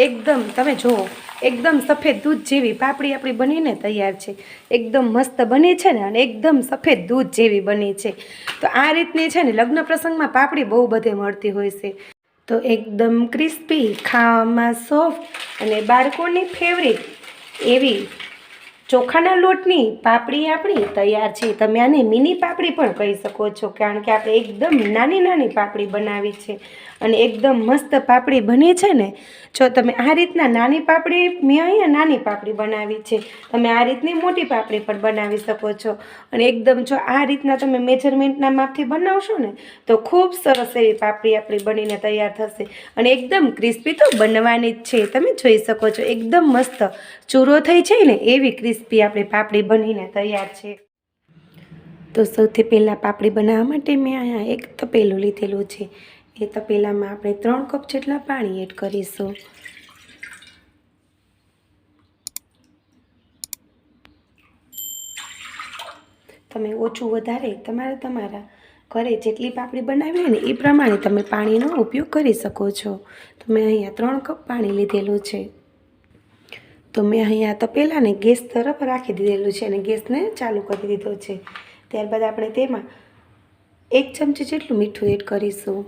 એકદમ, તમે જુઓ, એકદમ સફેદ દૂધ જેવી પાપડી આપણી બનીને તૈયાર છે. એકદમ મસ્ત બની છે ને, અને એકદમ સફેદ દૂધ જેવી બની છે. તો આ રીતની છે ને, લગ્ન પ્રસંગમાં પાપડી બહુ બધે મળતી હોય છે. તો એકદમ ક્રિસ્પી, ખાવામાં સોફ્ટ અને બાળકોની ફેવરિટ એવી ચોખાના લોટની પાપડી આપણી તૈયાર છે. તમે આને મિની પાપડી પણ કહી શકો છો, કારણ કે આપણે એકદમ નાની નાની પાપડી બનાવી છે અને એકદમ મસ્ત પાપડી બની છે ને, જો તમે આ રીતના નાની પાપડી, મેં અહીંયા નાની પાપડી બનાવી છે. તમે આ રીતની મોટી પાપડી પણ બનાવી શકો છો. અને એકદમ જો આ રીતના તમે મેજરમેન્ટના માપથી બનાવશો ને, તો ખૂબ સરસ એવી પાપડી આપણી બનીને તૈયાર થશે. અને એકદમ ક્રિસ્પી તો બનવાની જ છે. તમે જોઈ શકો છો, એકદમ મસ્ત. ચૂરો થઈ જાય ને, એવી ક્રિસ્પી આપણી પાપડી બનીને તૈયાર છે. તો સૌથી પહેલાં પાપડી બનાવવા માટે મેં અહીંયા એક તપેલું લીધેલું છે. એ તપેલામાં આપણે ત્રણ કપ જેટલા પાણી એડ કરીશું. તમે ઓછું વધારે તમારે તમારા ઘરે જેટલી પાપડી બનાવી હોય ને એ પ્રમાણે તમે પાણીનો ઉપયોગ કરી શકો છો. તો મેં અહીંયા ત્રણ કપ પાણી લીધેલું છે. તો મેં અહીંયા તપેલાને ગેસ તરફ રાખી દીધેલું છે અને ગેસને ચાલુ કરી દીધો છે. ત્યારબાદ આપણે તેમાં એક ચમચી જેટલું મીઠું એડ કરીશું.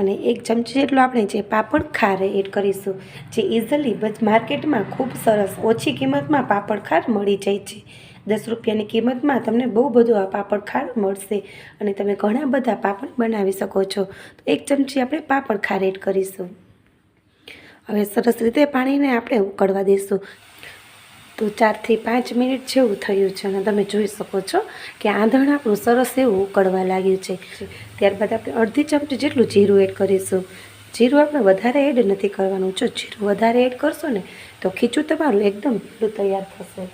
અને એક ચમચી જેટલું આપણે જે પાપડ ખાર એડ કરીશું. જે ઇઝીલી માર્કેટમાં ખૂબ સરસ ઓછી કિંમતમાં પાપડ ખાર મળી જાય છે. દસ રૂપિયાની કિંમતમાં તમને બહુ બધું આ પાપડ ખાર મળશે અને તમે ઘણા બધા પાપડ બનાવી શકો છો. તો એક ચમચી આપણે પાપડ ખાર એડ કરીશું. હવે સરસ રીતે પાણીને આપણે ઉકળવા દઈશું. તો ચારથી પાંચ મિનિટ જેવું થયું છે અને તમે જોઈ શકો છો કે આંધણ આપણું સરસ એવું ઉકળવા લાગ્યું છે. ત્યારબાદ આપણે અડધી ચમચી જેટલું જીરું એડ કરીશું. જીરું આપણે વધારે એડ નથી કરવાનું. જો જીરું વધારે એડ કરશો ને તો ખીચું તમારું એકદમ પેલું તૈયાર થશે.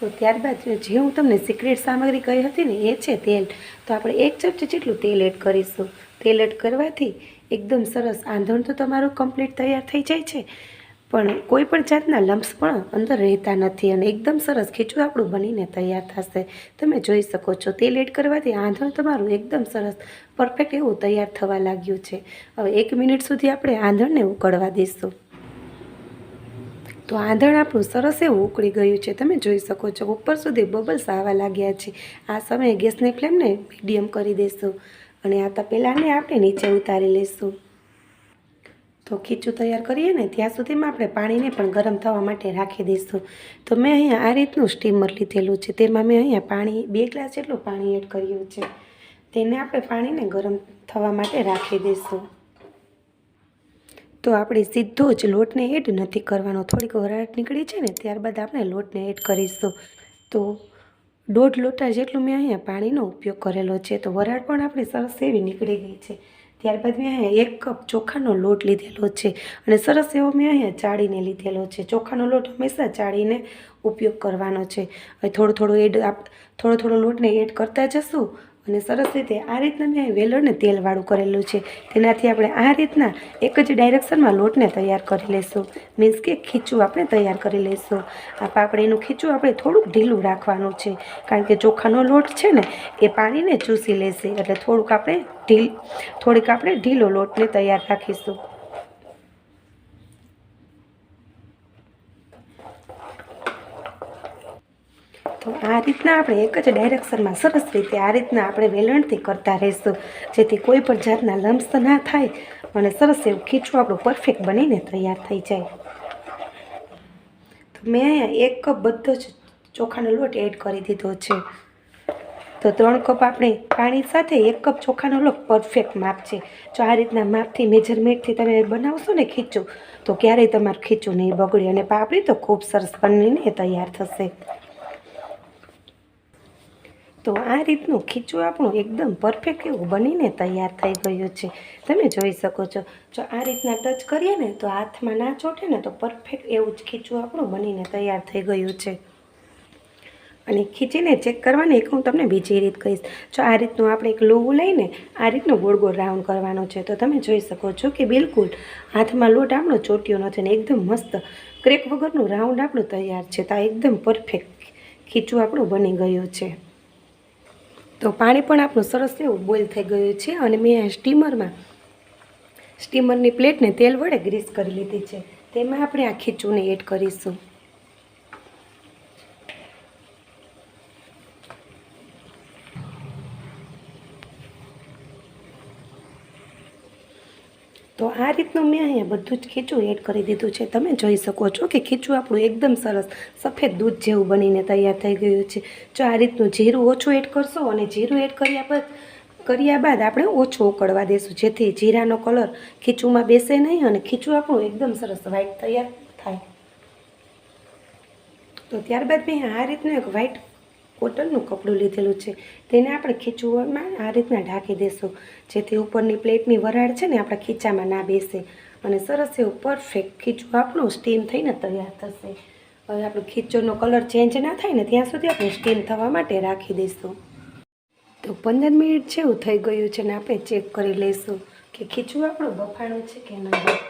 તો ત્યારબાદ જે હું તમને સિક્રેટ સામગ્રી કહી હતી ને, એ છે તેલ. તો આપણે એક ચમચી જેટલું તેલ એડ કરીશું. તેલ એડ કરવાથી એકદમ સરસ આંધણ તો તમારું કમ્પ્લીટ તૈયાર થઈ જાય છે. પણ કોઈ પણ જાતના લમ્સ પણ અંદર રહેતા નથી અને એકદમ સરસ ખીચું આપણું બનીને તૈયાર થશે. તમે જોઈ શકો છો તેલ એડ કરવાથી આંધણ તમારું એકદમ સરસ પરફેક્ટ એવું તૈયાર થવા લાગ્યું છે. હવે એક મિનિટ સુધી આપણે આંધણને ઉકળવા દઈશું. તો આંધણ આપણું સરસ એવું ઉકળી ગયું છે. તમે જોઈ શકો છો, ઉપર સુધી બબલ્સ આવવા લાગ્યા છે. આ સમયે ગેસની ફ્લેમને મીડિયમ કરી દઈશું. અને આ તપેલાને આપણે નીચે ઉતારી લઈશું. તો ખીચું તૈયાર કરીએ ને, ત્યાં સુધીમાં આપણે પાણીને પણ ગરમ થવા માટે રાખી દઈશું. તો મેં અહીંયા આ રીતનું સ્ટીમર લીધેલું છે, તેમાં મેં અહીંયા પાણી, બે ગ્લાસ જેટલું પાણી એડ કર્યું છે. તેને આપણે પાણીને ગરમ થવા માટે રાખી દઈશું. તો આપણે સીધો જ લોટને એડ નથી કરવાનો, થોડીક વરાટ નીકળી છે ને, ત્યારબાદ આપણે લોટને એડ કરીશું. તો દોઢ લોટા જેટલું મેં અહીંયા પાણીનો ઉપયોગ કરેલો છે, તો વરાળ પણ આપણી સરસ એવી નીકળી ગઈ છે. ત્યારબાદ મેં અહીંયા એક કપ ચોખાનો લોટ લીધેલો છે અને સરસ એવો મેં અહીંયા ચાળીને લીધેલો છે. ચોખાનો લોટ હંમેશા ચાળીને ઉપયોગ કરવાનો છે. હવે થોડો થોડો એડ આપ, થોડો થોડો લોટને એડ કરતા જશું અને સરસ રીતે આ રીતના મેં વેલણને તેલવાળું કરેલું છે. તેનાથી આપણે આ રીતના એક જ ડાયરેક્શનમાં લોટને તૈયાર કરી લઈશું મીન્સ કે ખીચું આપણે તૈયાર કરી લઈશું આ પાપડીનું ખીચું આપણે થોડુંક ઢીલું રાખવાનું છે. કારણ કે ચોખાનો લોટ છે ને, એ પાણીને ચૂસી લેશે. એટલે થોડુંક આપણે ઢીલ, થોડીક આપણે ઢીલો લોટને તૈયાર રાખીશું. તો આ રીતના આપણે એક જ ડાયરેક્શનમાં સરસ રીતે આ રીતના આપણે વેલણથી કરતા રહીશું. જેથી કોઈ પણ જાતના લમ્સ ના થાય અને સરસ એવું ખીચું આપણું પરફેક્ટ બનીને તૈયાર થઈ જાય. તો મેં અહીંયા એક કપ બધો જ ચોખાનો લોટ એડ કરી દીધો છે. તો ત્રણ કપ આપણે પાણી સાથે એક કપ ચોખાનો લોટ પરફેક્ટ માપ છે. જો આ રીતના માપથી મેજરમેન્ટથી તમે બનાવશો ને ખીચું, તો ક્યારેય તમારું ખીચું નહીં બગડે અને પાપડી તો ખૂબ સરસ બનીને તૈયાર થશે. તો આ રીતનું ખીચું આપણું એકદમ પરફેક્ટ એવું બનીને તૈયાર થઈ ગયું છે. તમે જોઈ શકો છો. જો આ રીતના ટચ કરીએ ને તો હાથમાં ના ચોટે ને તો પરફેક્ટ એવું જ ખીચું આપણું બનીને તૈયાર થઈ ગયું છે. અને ખીચીને ચેક કરવાની એક હું તમને બીજી રીત કહીશ. જો આ રીતનું આપણે એક લોવું લઈને આ રીતનું ગોળ ગોળ રાઉન્ડ કરવાનો છે. તો તમે જોઈ શકો છો કે બિલકુલ હાથમાં લોટ આપણો ચોટ્યો નથી ને એકદમ મસ્ત ક્રેક વગરનું રાઉન્ડ આપણું તૈયાર છે. તો એકદમ પરફેક્ટ ખીચું આપણું બની ગયું છે. તો પાણી પણ આપણું સરસ એવું બોઇલ થઈ ગયું છે અને મેં સ્ટીમરમાં, સ્ટીમરની પ્લેટને તેલ વડે ગ્રીસ કરી લીધી છે. તેમાં આપણે આ ખીચુને એડ કરીશું. તો આ રીતનું મેં અહીંયા બધું જ ખીચું એડ કરી દીધું છે. તમે જોઈ શકો છો કે ખીચું આપણું એકદમ સરસ સફેદ દૂધ જેવું બનીને તૈયાર થઈ ગયું છે. જો આ રીતનું જીરું ઓછું એડ કરશો અને જીરું એડ કર્યા બાદ કર્યા બાદ આપણે ઓછું ઉકળવા દેશું. જેથી જીરાનો કલર ખીચુંમાં બેસે નહીં અને ખીચું આપણું એકદમ સરસ વ્હાઈટ તૈયાર થાય. તો ત્યારબાદ મેં આ રીતનું એક વ્હાઈટ કોટનનું કપડું લીધેલું છે. તેને આપણે ખીચુમાં આ રીતના ઢાંકી દેશું. જેથી ઉપરની પ્લેટની વરાળ છે ને આપણા ખીચામાં ના બેસે અને સરસ એવું પરફેક્ટ ખીચું આપણું સ્ટીમ થઈને તૈયાર થશે. હવે આપણું ખીચોનો કલર ચેન્જ ના થાય ને ત્યાં સુધી આપણે સ્ટીમ થવા માટે રાખી દઈશું. તો પંદર મિનિટ જેવું થઈ ગયું છે ને આપણે ચેક કરી લઈશું કે ખીચું આપણું બફાણું છે કે નહીં.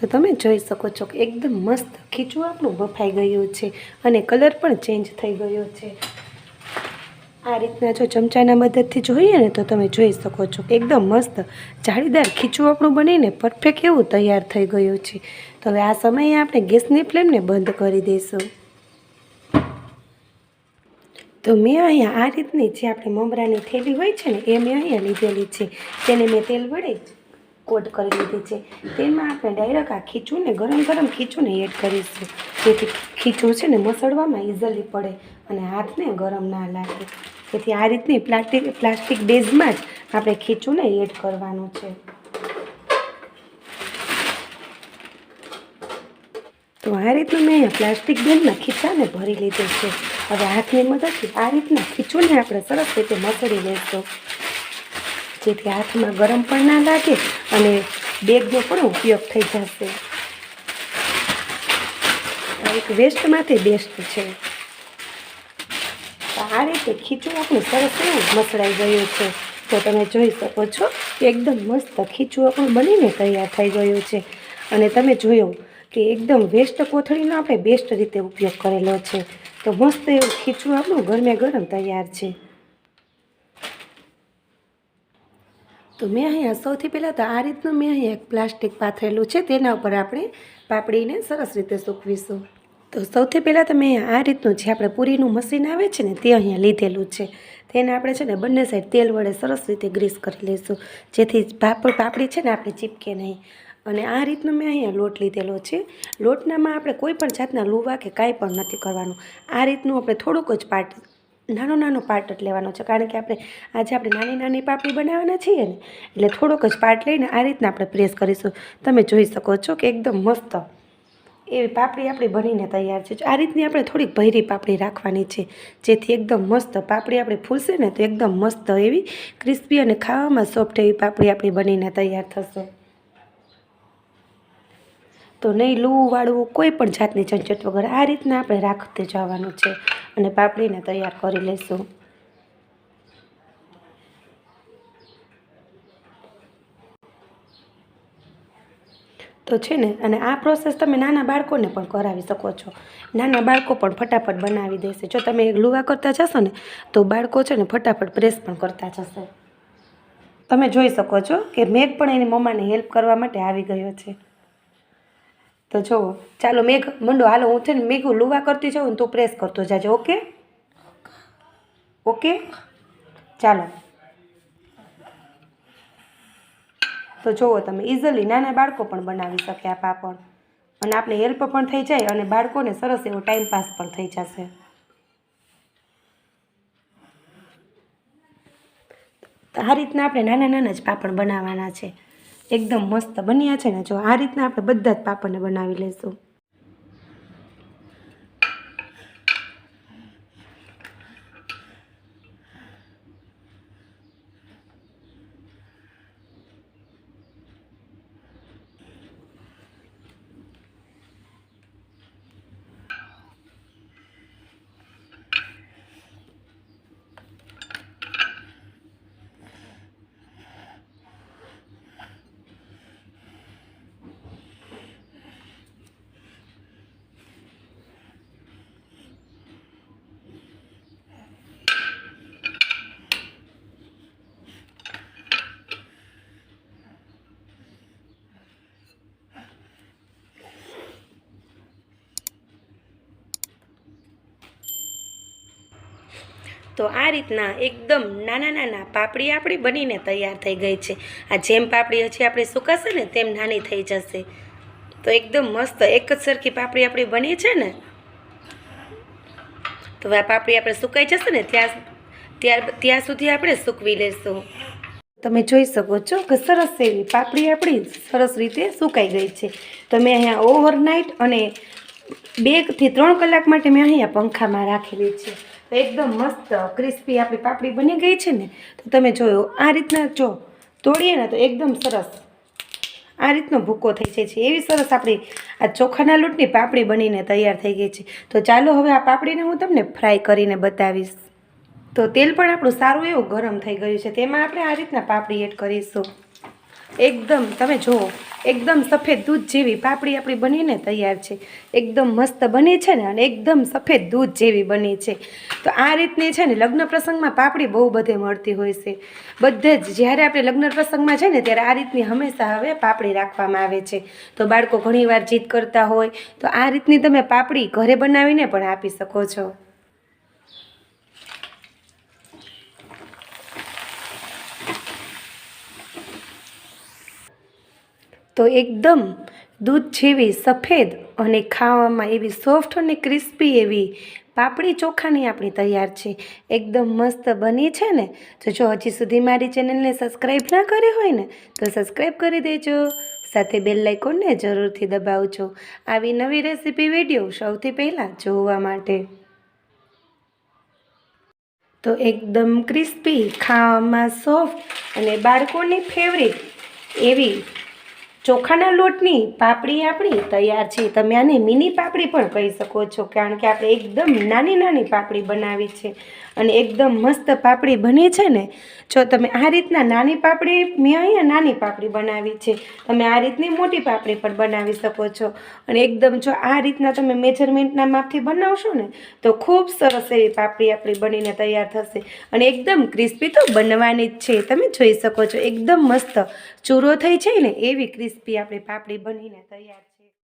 તો તમે જોઈ શકો છો કે એકદમ મસ્ત ખીચું આપણું બફાઈ ગયું છે અને કલર પણ ચેન્જ થઈ ગયો છે. આ રીતના જો ચમચાના મદદથી જોઈએ ને તો તમે જોઈ શકો છો એકદમ મસ્ત જાળીદાર ખીચું આપણું બનીને પરફેક્ટ એવું તૈયાર થઈ ગયું છે. તો હવે આ સમયે આપણે ગેસની ફ્લેમને બંધ કરી દઈશું. તો મેં અહીંયા આ રીતની જે આપણે મમરાની થેલી હોય છે ને એ મેં અહીંયા લીધેલી છે. તેને મેં તેલ વડે કોટ કરી લીધી છે. તેમાં આપણે ડાયરેક્ટ આ ખીચું ને ગરમ ગરમ ખીચુંને એડ કરીશું. જેથી ખીચું છે ને મસળવામાં ઇઝીલી પડે અને હાથને ગરમ ના લાગે. તેથી આ રીતની પ્લાસ્ટિક પ્લાસ્ટિક બેઝમાં જ આપણે ખીચુંને એડ કરવાનું છે. તો આ રીતનું મેં પ્લાસ્ટિક બેનમાં ખીચાને ભરી લીધું છે. હવે હાથની મદદથી આ રીતના ખીચુંને આપણે સરસ રીતે મસળી લઈશું જેથી હાથમાં ગરમ પણ ના લાગે અને બેગનો પણ ઉપયોગ થઈ જશે. એક વેસ્ટમાંથી બેસ્ટ છે. આ રીતે ખીચું આપણું સરસ એવું મસળાઈ ગયું છે. તો તમે જોઈ શકો છો એકદમ મસ્ત ખીચું આપણું બનીને તૈયાર થઈ ગયું છે. અને તમે જોયું કે એકદમ વેસ્ટ કોથળીનો આપણે બેસ્ટ રીતે ઉપયોગ કરેલો છે. તો મસ્ત એવું ખીચું આપણું ગરમે ગરમ તૈયાર છે. તો મેં અહીંયા સૌથી પહેલાં તો આ રીતનું મેં અહીંયા એક પ્લાસ્ટિક પાથરેલું છે, તેના ઉપર આપણે પાપડીને સરસ રીતે સૂકવીશું. તો સૌથી પહેલાં તો મેં આ રીતનું જે આપણે પૂરીનું મશીન આવે છે ને, તે અહીંયા લીધેલું છે. તેને આપણે છે ને બંને સાઈડ તેલ વડે સરસ રીતે ગ્રીસ કરી લઈશું. જેથી પાપડ પાપડી છે ને આપણે ચીપકે નહીં. અને આ રીતનું મેં અહીંયા લોટ લીધેલો છે. લોટનામાં આપણે કોઈ પણ જાતના લુવા કે કાંઈ પણ નથી કરવાનું. આ રીતનું આપણે થોડુંક જ પાર્ટ નાનો નાનો પાર્ટ જ લેવાનો છે. કારણ કે આપણે આજે આપણે નાની નાની પાપડી બનાવવાના છીએ ને, એટલે થોડોક જ પાર્ટ લઈને આ રીતના આપણે પ્રેસ કરીશું. તમે જોઈ શકો છો કે એકદમ મસ્ત એવી પાપડી આપણી બનીને તૈયાર છે. આ રીતની આપણે થોડીક ભૈરી પાપડી રાખવાની છે, જેથી એકદમ મસ્ત પાપડી આપણી ફૂલશે ને, તો એકદમ મસ્ત એવી ક્રિસ્પી અને ખાવામાં સોફ્ટ એવી પાપડી આપણી બનીને તૈયાર થશે. તો નહીં લૂ વાળવું કોઈ પણ જાતની ઝંઝટ વગર આ રીતના આપણે રાખતે જવાનું છે અને પાપડીને તૈયાર કરી લઈશું. તો છે ને, અને આ પ્રોસેસ તમે નાના બાળકોને પણ કરાવી શકો છો. નાના બાળકો પણ ફટાફટ બનાવી દેશે. જો તમે લુવા કરતા જશો ને, તો બાળકો છે ને ફટાફટ પ્રેસ પણ કરતા જશે. તમે જોઈ શકો છો કે મેઘ પણ એની મમ્માને હેલ્પ કરવા માટે આવી ગયો છે. તો જુઓ ચાલો મેઘ, મંડો, હાલો હું છે ને મેઘું લુવા કરતી જાઉં ને તું પ્રેસ કરતો જાજો ઓકે ઓકે ચાલો. તો જુઓ તમે ઇઝીલી નાના બાળકો પણ બનાવી શકે આ પાપડ. અને આપણે હેલ્પ પણ થઈ જાય અને બાળકોને સરસ એવો ટાઈમ પાસ પણ થઈ જશે. આ રીતના આપણે નાના નાના જ પાપડ બનાવવાના છે. એકદમ મસ્ત બન્યા છે ને જો આ રીતના આપણે બધા જ પાપડને બનાવી લઈશું. તો આ રીતના એકદમ નાના નાના પાપડી આપણી બનીને તૈયાર થઈ ગઈ છે. આ જેમ પાપડી હજી આપણી સુકાશે ને તેમ નાની થઈ જશે. તો એકદમ મસ્ત, એક જ સરખી પાપડી આપણી બની છે ને? તો હવે આ પાપડી આપણે સુકાઈ જશે ને ત્યાં ત્યાર, ત્યાં સુધી આપણે સૂકવી લેશું. તમે જોઈ શકો છો કે સરસ એવી પાપડી આપણી સરસ રીતે સુકાઈ ગઈ છે. તો મેં અહીંયા ઓવરનાઇટ અને બેથી ત્રણ કલાક માટે મેં અહીંયા પંખામાં રાખેલી છે. તો એકદમ મસ્ત ક્રિસ્પી આપણી પાપડી બની ગઈ છે ને, તો તમે જોયો, આ રીતના જો તોડીએ ને તો એકદમ સરસ. આ રીતનો ભૂકો થઈ જાય છે. એવી સરસ આપણી આ ચોખાના લોટની પાપડી બનીને તૈયાર થઈ ગઈ છે. તો ચાલો હવે આ પાપડીને હું તમને ફ્રાય કરીને બતાવીશ. તો તેલ પણ આપણું સારું એવું ગરમ થઈ ગયું છે. તેમાં આપણે આ રીતના પાપડી એડ કરીશું. એકદમ, તમે જુઓ, એકદમ સફેદ દૂધ જેવી પાપડી આપણી બનીને તૈયાર છે. એકદમ મસ્ત બની છે ને અને એકદમ સફેદ દૂધ જેવી બની છે. તો આ રીતની છે ને લગ્ન પ્રસંગમાં પાપડી બહુ બધે મળતી હોય છે. બધે જ જ્યારે આપણે લગ્ન પ્રસંગમાં છે ને ત્યારે આ રીતની હંમેશા હવે પાપડી રાખવામાં આવે છે. તો બાળકો ઘણીવાર જીત કરતા હોય. તો આ રીતની તમે પાપડી ઘરે બનાવીને પણ આપી શકો છો. તો એકદમ દૂધ જેવી, સફેદ અને ખાવામાં એવી સોફ્ટ અને ક્રિસ્પી એવી પાપડી ચોખાની આપણી તૈયાર છે. એકદમ મસ્ત બની છે ને? તો જો હજી સુધી મારી ચેનલને સબસ્ક્રાઈબ ના કરી હોય ને, તો સબસ્ક્રાઈબ કરી દેજો. સાથે બેલ લાઇકોનને જરૂરથી દબાવજો. આવી નવી રેસીપી વીડિયો સૌથી પહેલાં જોવા માટે. તો એકદમ ક્રિસ્પી, ખાવામાં સોફ્ટ અને બાળકોની ફેવરિટ એવી ચોખાના લોટની પાપડી આપણી તૈયાર છે. તમે આને મિની પાપડી પણ કહી શકો છો, કારણ કે આપણે એકદમ નાની નાની પાપડી બનાવી છે. અને એકદમ મસ્ત પાપડી બની છે ને, જો તમે આ રીતના નાની પાપડી, મેં અહીંયા નાની પાપડી બનાવી છે. તમે આ રીતની મોટી પાપડી પણ બનાવી શકો છો. અને એકદમ જો આ રીતના તમે મેજરમેન્ટના માપથી બનાવશો ને, તો ખૂબ સરસ એવી પાપડી આપણી બનીને તૈયાર થશે. અને એકદમ ક્રિસ્પી તો બનવાની જ છે, તમે જોઈ શકો છો. એકદમ મસ્ત ચૂરો થઈ જાય ને, એવી ક્રિસ્પી આપણી પાપડી બનીને તૈયાર